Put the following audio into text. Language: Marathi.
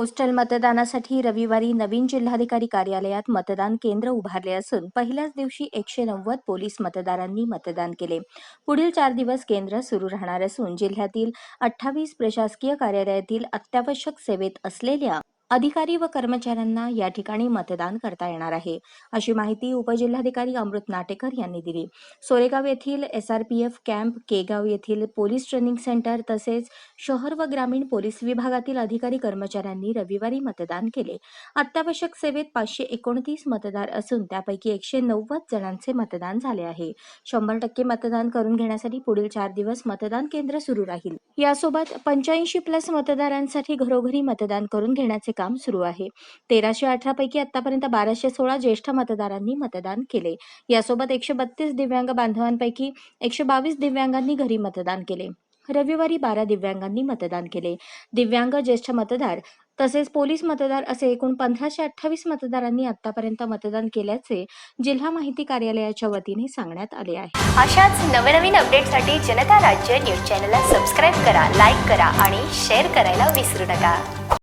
पोस्टल मतदानासाठी रविवारी नवीन जिल्हाधिकारी कार्यालयात मतदान केंद्र उभारले असून पहिल्याच दिवशी एकशे नव्वद पोलीस मतदारांनी मतदान केले. पुढील चार दिवस केंद्र सुरू राहणार असून जिल्ह्यातील अठ्ठावीस प्रशासकीय कार्यालयातील अत्यावश्यक सेवेत असलेल्या अधिकारी व कर्मचाऱ्यांना या ठिकाणी मतदान करता येणार आहे. अशी माहिती उपजिल्हाधिकारी अमृत नाटेकर यांनी दिली. सोरेगाव येथील S R P F camp Kegaon येथील पोलीस ट्रेनिंग सेंटर तसेच शहर व ग्रामीण पोलीस विभागातील अधिकारी कर्मचाऱ्यांनी रविवारी मतदान केले. अत्यावश्यक सेवेत पाचशे एकोणतीस मतदार असून त्यापैकी एकशे नव्वद जणांचे मतदान झाले आहे. शंभर टक्के मतदान करून घेण्यासाठी पुढील चार दिवस मतदान केंद्र सुरू राहील. यासोबत पंच्याऐंशी प्लस मतदारांसाठी घरोघरी मतदान करून घेण्याचे काम सुरू आहे. तेराशे अठरा पैकी आतापर्यंत बाराशे सोळा ज्येष्ठ मतदारांनी मतदान केले. यासोबत एकशे बत्तीस दिव्यांग बांधवांपैकी एकशे बावीस दिव्यांगांनी घरी मतदान केले. रविवारी बारा दिव्यांगांनी मतदान केले. दिव्यांग ज्येष्ठ मतदार तसेच पोलीस मतदार असे एकूण पंधराशे अठ्ठावीस मतदारांनी आतापर्यंत मतदान केल्याचे जिल्हा माहिती कार्यालयाच्या वतीने सांगण्यात आले आहे. अशाच नवनवीन अपडेटसाठी जनता राज्य न्यूज चॅनलला सबस्क्राईब करा लाईक करा आणि शेअर करायला विसरू नका.